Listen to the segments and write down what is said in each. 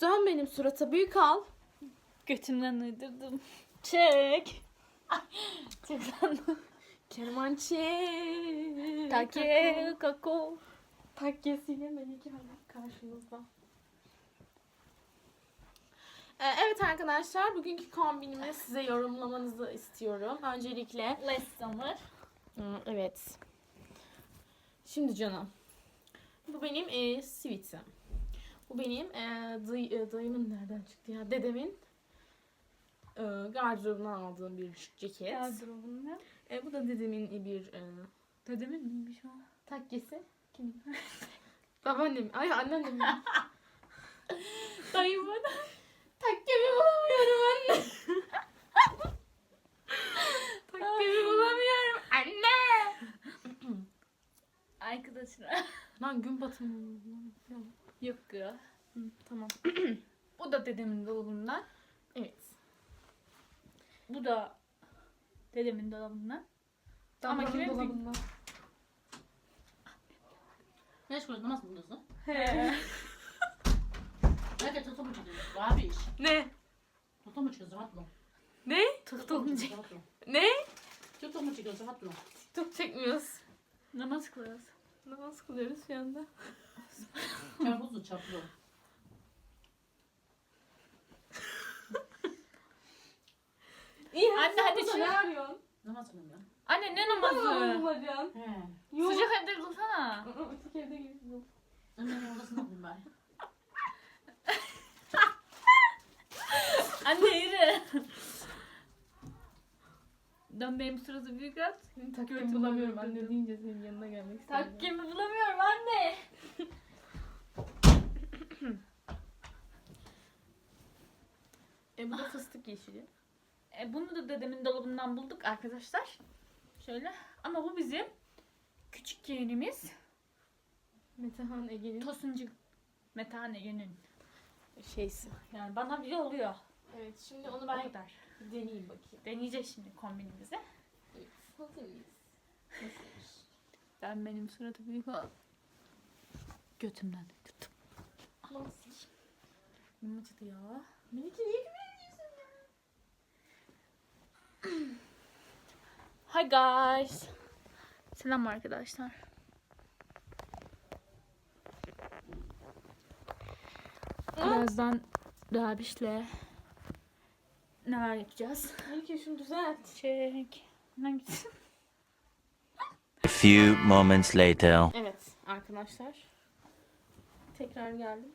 Dön benim surata büyük al. Götümden uydurdum. Çek. Kermançe. Take kako. Takkesiyle Melike Hanım karşınızda. Ee, Evet arkadaşlar bugünkü kombinimi size yorumlamanızı istiyorum. Öncelikle Less summer. Evet. Şimdi canım. Bu benim e, sweet'im. Bu benim e, day- e, dayımın nereden çıktı ya? Dedemin e, gardırobundan aldığım bir ceket. Gardırobun ne? E, bu da dedemin bir e, Dedemin miymiş o? takkesi. Kim? Babaannem. Ay anneannem. Dayım bana. Takkemi bulamıyorum anne. Takkemi bulamıyorum anne. Arkadaşlar. Lan gün batımı. Yok ya. Hı, tamam. Bu da dedemin dolabından. Evet. Bu da dedemin dolabından. Ama kimin dolabında. Ne iş namaz mı kılıyorsun? He. Nerede tutu mu çıkıyorsun? Abi iş. Ne? Tutu mu çıkıyorsun? Rahat mı? Ne? Tutu mu çıkıyorsun? Rahat mı? Ne? Tutu mu çıkıyorsun? Rahat mı? TikTok çekmiyoruz. Namaz kılıyoruz. Namaz kılıyoruz şu anda. Çarpızlı çarpılı. İyi Anne, hadi burada şu- Ne arıyorsun? Namaz kılıyorum Anne ne Namaz namazı? He. Yok. Sıcak evde dursana. Öteki evde gidiyorsun. Annemin odasında kılayım bari. Anne yürü. Dön benim sırası büyük at. Takkemi bulamıyorum anne deyince senin yanına gelmek istedim. Takkemi bulamıyorum anne. E bu da fıstık yeşili. E, bunu da dedemin dolabından bulduk arkadaşlar. Şöyle. Ama bu bizim küçük yeğenimiz. Metehan Ege'nin Tosuncu Metehan Ege'nin. şeysi. Yani bana bile oluyor. Evet şimdi onu O ben kadar. deneyeyim bakayım. Deneyeceğiz şimdi kombinimizi. Evet. Hazır mıyız? Ben benim suratı büyük ol. Götümden tuttum. Nasıl? Yumurtadı ya. Melike niye güveniyorsun ya? Hi guys. Selam arkadaşlar. Birazdan Rabiş'le neler yapacağız? Melike şunu düzelt. Çek. Hangisi? A few moments later. Evet arkadaşlar. Tekrar geldim.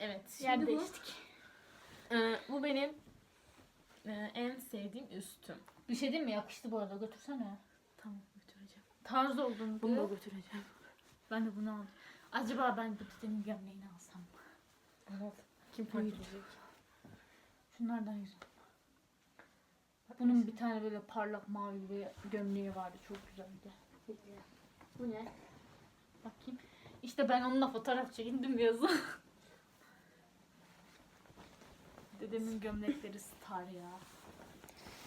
Evet. Yer Şimdi bu, değiştik. e, bu benim e, en sevdiğim üstüm. Bir şey değil mi? Yakıştı bu arada. Götürsene. Tamam götüreceğim. Tarz oldun. Bunu da götüreceğim. Ben de bunu aldım. Acaba ben bu dedemin gömleğini alsam mı? Evet. Kim fark edecek? Şunlardan yüz. Bunun bir tane böyle parlak mavi bir gömleği vardı. Çok güzeldi. Bu ne? Bakayım. İşte ben onunla fotoğraf çekindim yazın. Dedemin gömlekleri star ya.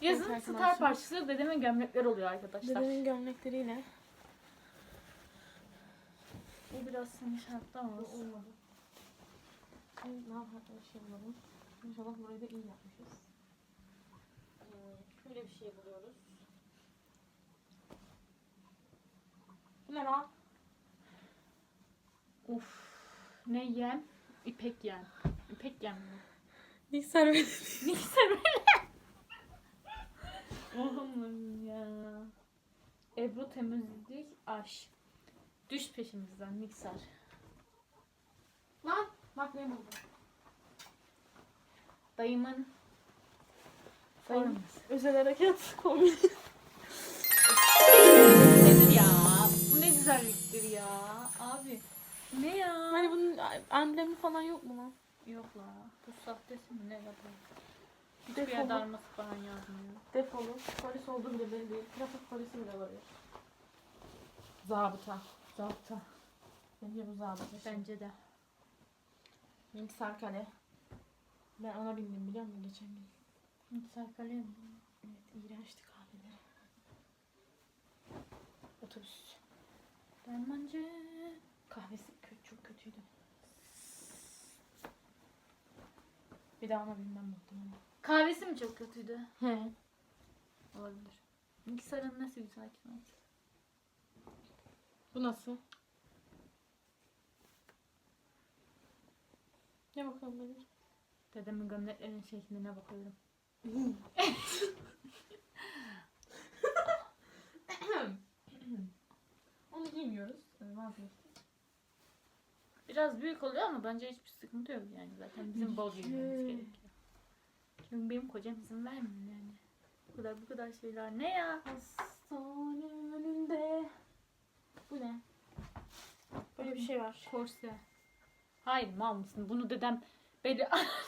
Yazın Evet star arkadaşlar. parçası dedemin gömlekleri oluyor arkadaşlar. Dedemin gömlekleriyle. Bu biraz seni şartlamaz. Olmadı. Ay, ne yapalım? Şey bulalım. İnşallah burayı da iyi yapmışız. Ee, şöyle bir şey buluyoruz. Bu ne lan? Uf. Ne yem? İpek yem. İpek yem mi? Bilgisayar benim. Neyse böyle. Oğlum ya. Ebru temizlik aş. Düş peşimizden mikser. Lan bak ne buldum. Dayımın Dayım. Özel harekat kombini. Nedir ya? Bu ne güzelliktir ya. Abi. Ne ya? Hani bunun amblemi falan yok mu lan? Yok la. Bu sahtesi mi ne yapalım? Hiçbir yerde arması falan yazmıyor. Defolu. Polis olduğu bile belli değil. Trafik polisi bile var ya. Zabıta. Zabıta. Bence bu zabıta. Bence de. Mikser kale. Ben ona bindim biliyor musun geçen gün? Mikser kalem. Evet iğrençti kahveleri. Otobüs. Dermancı. Kahvesi kötü, çok kötüydü. Bir daha ona bilmem muhtemelen. Kahvesi mi çok kötüydü? He. Olabilir. Mikser'in nasıl bir sakin olsun. Bu nasıl? Ne bakalım benim? Dedemin gömleklerinin şekline bakıyorum. Onu giymiyoruz. Vazgeçtik. Biraz büyük oluyor ama bence hiçbir sıkıntı yok yani zaten bizim bol giymemiz Şey. gerekiyor. Çünkü benim kocam izin vermiyor yani. Bu kadar bu kadar şeyler ne ya? Hastane önünde. Bu ne? Böyle bir şey var. Korse. Hayır mal mısın? Bunu dedem beli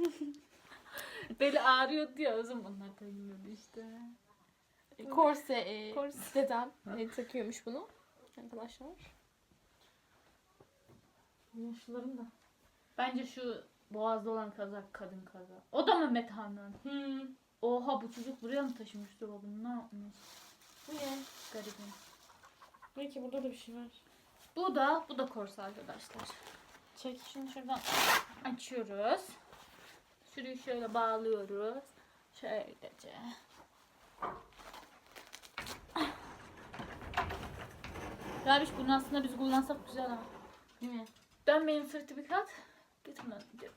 beli ağrıyor diye o zamanlar takıyordu işte. Korse, e, Korse. dedem e, takıyormuş bunu. Arkadaşlar. Yaşlılarım da. Bence şu boğazda olan kazak kadın kazak. O da mı Meta'nın? Hmm. Oha bu çocuk buraya mı taşımış dolabını ne yapmış? Bu ne? Garibim. Belki burada da bir şey var. Bu da bu da korse arkadaşlar. Çek. Şimdi şuradan açıyoruz. Şurayı şöyle bağlıyoruz. Şöylece. Rabiş bunu aslında biz kullansak güzel ha. Değil mi? Ben benim sertifikat getirmedim dedim.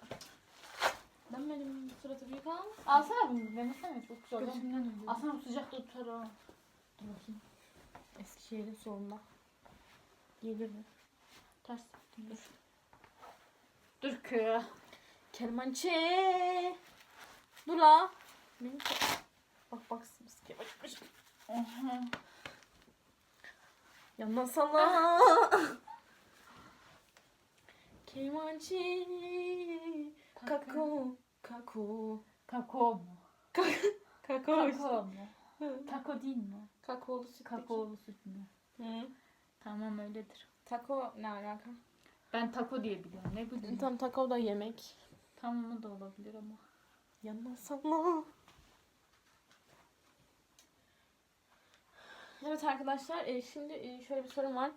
Ben benim suratı büyük al. Alsana bunu denesene çok güzel. Gözümden ölüyor. Aslında bu sıcakta tutar. Dur bakayım. Eskişehir'in solunda. Gelir mi? Ters dur. Dur kı. Kermançe. Dur la. Bak bak sımsıkıya bakmış. Oha. Yandan salla. Kemançe. Kako. Kako. Kakao mu? Kako. Kakao mu? Tako değil mi? Kakaolu süt. Kakaolu süt mü? Hı. Tamam öyledir. Taco ne alaka? Ben taco diye biliyorum. Ne bileyim. Tam taco da yemek. Tamam o da olabilir ama. Yandan salla. Evet arkadaşlar e, şimdi e, şöyle bir sorum var.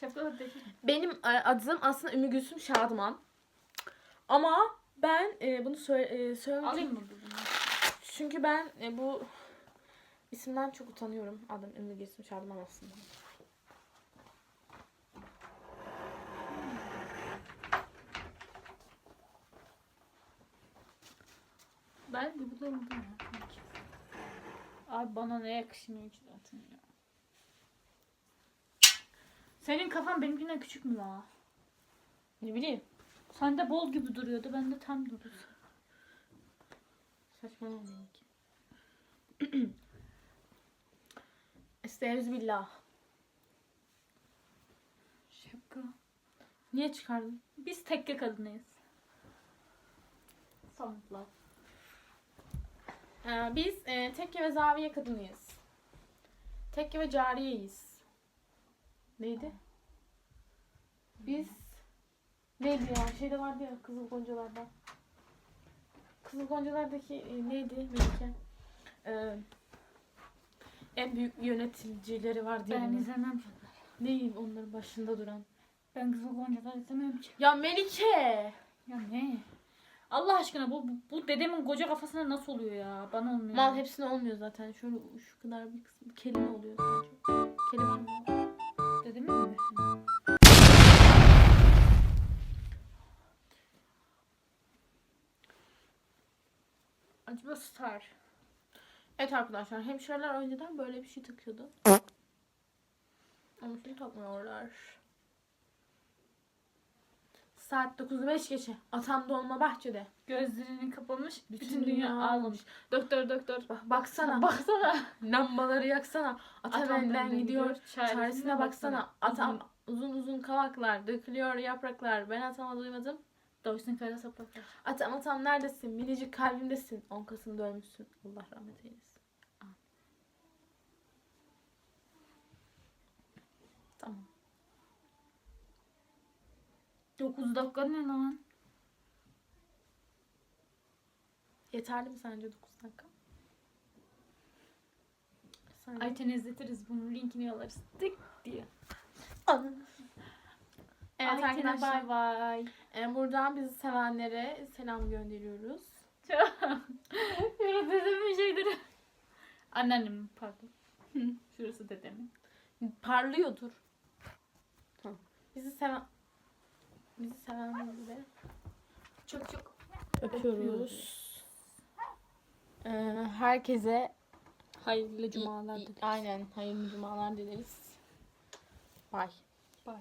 Şapkalı değil. Benim e, adım aslında Ümmü Gülsüm Şadıman. Ama ben e, bunu söyle, e, söylemek Alayım mı bunu? Çünkü ben e, bu isimden çok utanıyorum. Adım Ümmü Gülsüm Şadıman aslında. Ben de ya. sanki. Abi bana ne yakışmıyor ki zaten ya. Senin kafan benimkinden küçük mü la? Ne bileyim. Sende bol gibi duruyordu. Bende tam duruyor. Saçmalama benimki. Estağfirullah. Şapka. Niye çıkardın? Biz tekke kadınıyız. Samutlar. Ee, biz e, tekke ve zaviye kadınıyız. Tekke ve cariyeyiz. Neydi? Biz neydi ya? Şeyde vardı ya Kızıl Goncalar'da. Kızıl Goncalar'daki e, neydi Melike? Ee, en büyük yöneticileri vardı ya. Ben izlemem ki. Neyim onların başında duran? Ben Kızıl Gonca'dan izlemem ki. Ya Melike! Ya ne? Allah aşkına bu, bu, bu dedemin koca kafasına nasıl oluyor ya? Bana olmuyor. Mal hepsine olmuyor zaten. Şöyle şu kadar bir kısmı kelime oluyor sadece. Kelime mi? Dedemin mi? Acaba Star. Evet arkadaşlar hemşireler önceden böyle bir şey takıyordu. Ama şimdi takmıyorlar. Saat 9'u 5 geçe. Atam dolma bahçede. Gözlerini kapamış. Bütün, dünya, ağlamış. Doktor doktor. Bak, baksana. Baksana. Lambaları yaksana. Atam elden gidiyor. çaresine baksana. Atam uzun uzun kavaklar. Dökülüyor yapraklar. Ben atama duymadım. Doysun kara sapaklar. Atam atam neredesin? Minicik kalbimdesin. 10 Kasım'da ölmüşsün. Allah rahmet eylesin. Tamam. 9 dakika ne lan? Yeterli mi sence 9 dakika? Sence? Ayten izletiriz bunun linkini yollarız. Tık diye. Evet Ayten'e arkadaşlar. bay bay. Ee, buradan bizi sevenlere selam gönderiyoruz. Şurası dedemin şeyleri. Anneannem pardon. Şurası dedemin. Parlıyordur. Bizi seven bizi sevenleri Çok çok. öpüyoruz. Ee, herkese Hayırlı cumalar dileriz. aynen hayırlı cumalar dileriz. Bye. Bye.